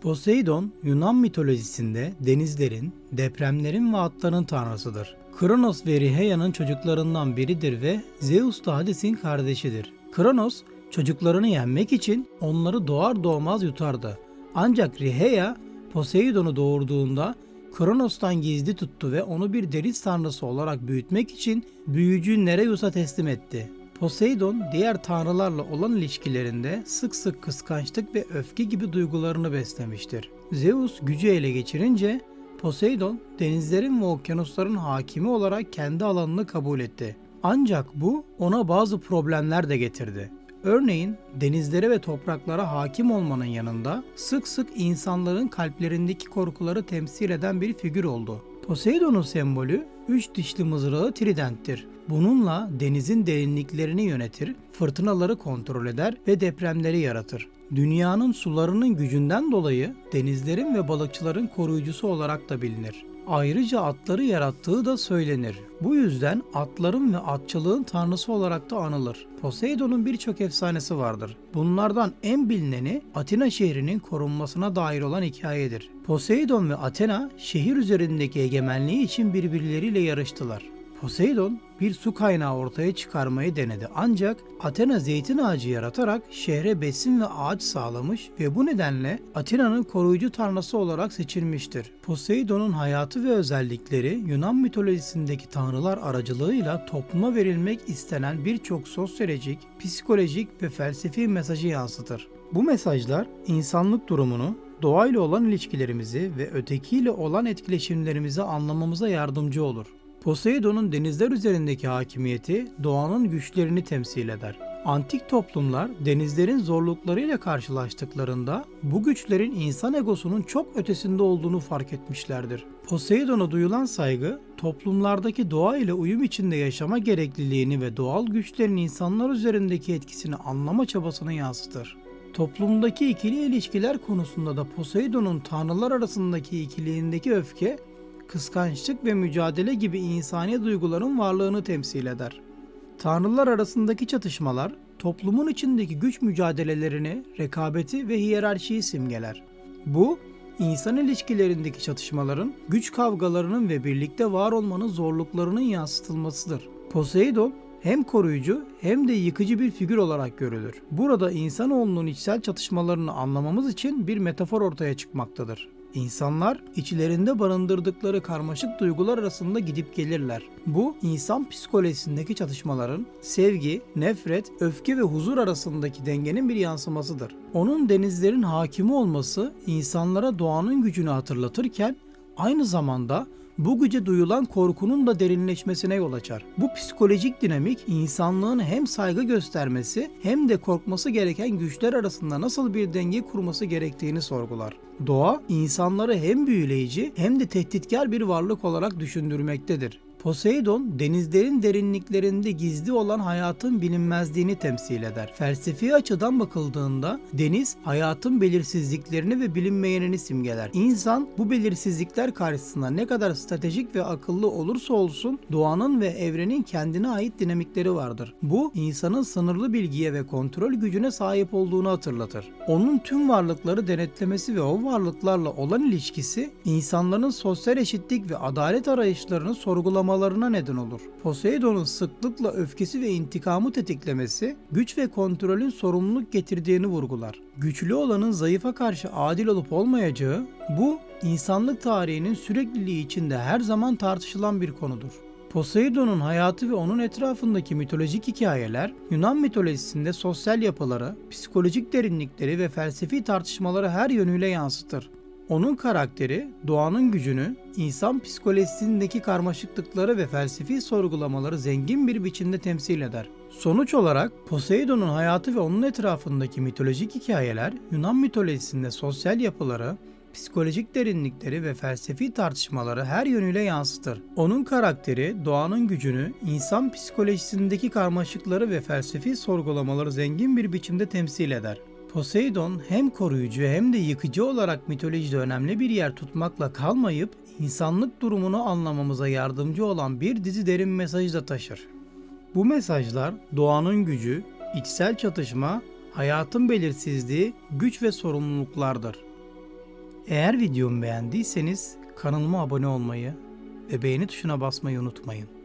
Poseidon, Yunan mitolojisinde denizlerin, depremlerin ve atların tanrısıdır. Kronos ve Riheya'nın çocuklarından biridir ve Zeus da Hades'in kardeşidir. Kronos, çocuklarını yenmek için onları doğar doğmaz yutardı. Ancak Riheya, Poseidon'u doğurduğunda Kronos'tan gizli tuttu ve onu bir deniz tanrısı olarak büyütmek için büyücü Nereus'a teslim etti. Poseidon diğer tanrılarla olan ilişkilerinde sık sık kıskançlık ve öfke gibi duygularını beslemiştir. Zeus gücü ele geçirince Poseidon denizlerin ve okyanusların hakimi olarak kendi alanını kabul etti. Ancak bu ona bazı problemler de getirdi. Örneğin denizlere ve topraklara hakim olmanın yanında sık sık insanların kalplerindeki korkuları temsil eden bir figür oldu. Poseidon'un sembolü üç dişli mızrağı tridenttir. Bununla denizin derinliklerini yönetir, fırtınaları kontrol eder ve depremleri yaratır. Dünyanın sularının gücünden dolayı denizlerin ve balıkçıların koruyucusu olarak da bilinir. Ayrıca atları yarattığı da söylenir. Bu yüzden atların ve atçılığın tanrısı olarak da anılır. Poseidon'un birçok efsanesi vardır. Bunlardan en bilineni Atina şehrinin korunmasına dair olan hikayedir. Poseidon ve Athena şehir üzerindeki egemenliği için birbirleriyle yarıştılar. Poseidon bir su kaynağı ortaya çıkarmayı denedi ancak Athena zeytin ağacı yaratarak şehre besin ve ağaç sağlamış ve bu nedenle Athena'nın koruyucu tanrısı olarak seçilmiştir. Poseidon'un hayatı ve özellikleri Yunan mitolojisindeki tanrılar aracılığıyla topluma verilmek istenen birçok sosyolojik, psikolojik ve felsefi mesajı yansıtır. Bu mesajlar insanlık durumunu, doğayla olan ilişkilerimizi ve ötekiyle olan etkileşimlerimizi anlamamıza yardımcı olur. Poseidon'un denizler üzerindeki hakimiyeti doğanın güçlerini temsil eder. Antik toplumlar denizlerin zorluklarıyla karşılaştıklarında bu güçlerin insan egosunun çok ötesinde olduğunu fark etmişlerdir. Poseidon'a duyulan saygı toplumlardaki doğa ile uyum içinde yaşama gerekliliğini ve doğal güçlerin insanlar üzerindeki etkisini anlama çabasını yansıtır. Toplumdaki ikili ilişkiler konusunda da Poseidon'un tanrılar arasındaki ikiliğindeki öfke kıskançlık ve mücadele gibi insani duyguların varlığını temsil eder. Tanrılar arasındaki çatışmalar, toplumun içindeki güç mücadelelerini, rekabeti ve hiyerarşiyi simgeler. Bu, insan ilişkilerindeki çatışmaların, güç kavgalarının ve birlikte var olmanın zorluklarının yansıtılmasıdır. Poseidon, hem koruyucu hem de yıkıcı bir figür olarak görülür. Burada insanoğlunun içsel çatışmalarını anlamamız için bir metafor ortaya çıkmaktadır. İnsanlar içlerinde barındırdıkları karmaşık duygular arasında gidip gelirler. Bu insan psikolojisindeki çatışmaların sevgi, nefret, öfke ve huzur arasındaki dengenin bir yansımasıdır. Onun denizlerin hakimi olması insanlara doğanın gücünü hatırlatırken aynı zamanda bu güce duyulan korkunun da derinleşmesine yol açar. Bu psikolojik dinamik insanlığın hem saygı göstermesi hem de korkması gereken güçler arasında nasıl bir denge kurması gerektiğini sorgular. Doğa insanları hem büyüleyici hem de tehditkar bir varlık olarak düşündürmektedir. Poseidon denizlerin derinliklerinde gizli olan hayatın bilinmezliğini temsil eder. Felsefi açıdan bakıldığında deniz hayatın belirsizliklerini ve bilinmeyenini simgeler. İnsan bu belirsizlikler karşısında ne kadar stratejik ve akıllı olursa olsun doğanın ve evrenin kendine ait dinamikleri vardır. Bu insanın sınırlı bilgiye ve kontrol gücüne sahip olduğunu hatırlatır. Onun tüm varlıkları denetlemesi ve o varlıklarla olan ilişkisi insanların sosyal eşitlik ve adalet arayışlarını sorgulaması patlamalarına neden olur. Poseidon'un sıklıkla öfkesi ve intikamı tetiklemesi güç ve kontrolün sorumluluk getirdiğini vurgular. Güçlü olanın zayıfa karşı adil olup olmayacağı bu insanlık tarihinin sürekliliği içinde her zaman tartışılan bir konudur. Poseidon'un hayatı ve onun etrafındaki mitolojik hikayeler Yunan mitolojisinde sosyal yapıları, psikolojik derinlikleri ve felsefi tartışmaları her yönüyle yansıtır. Onun karakteri doğanın gücünü, insan psikolojisindeki karmaşıklıkları ve felsefi sorgulamaları zengin bir biçimde temsil eder. Sonuç olarak Poseidon'un hayatı ve onun etrafındaki mitolojik hikayeler Yunan mitolojisinde sosyal yapıları, psikolojik derinlikleri ve felsefi tartışmaları her yönüyle yansıtır. Onun karakteri doğanın gücünü, insan psikolojisindeki karmaşıkları ve felsefi sorgulamaları zengin bir biçimde temsil eder. Poseidon hem koruyucu hem de yıkıcı olarak mitolojide önemli bir yer tutmakla kalmayıp insanlık durumunu anlamamıza yardımcı olan bir dizi derin mesajı da taşır. Bu mesajlar doğanın gücü, içsel çatışma, hayatın belirsizliği, güç ve sorumluluklardır. Eğer videomu beğendiyseniz kanalıma abone olmayı ve beğeni tuşuna basmayı unutmayın.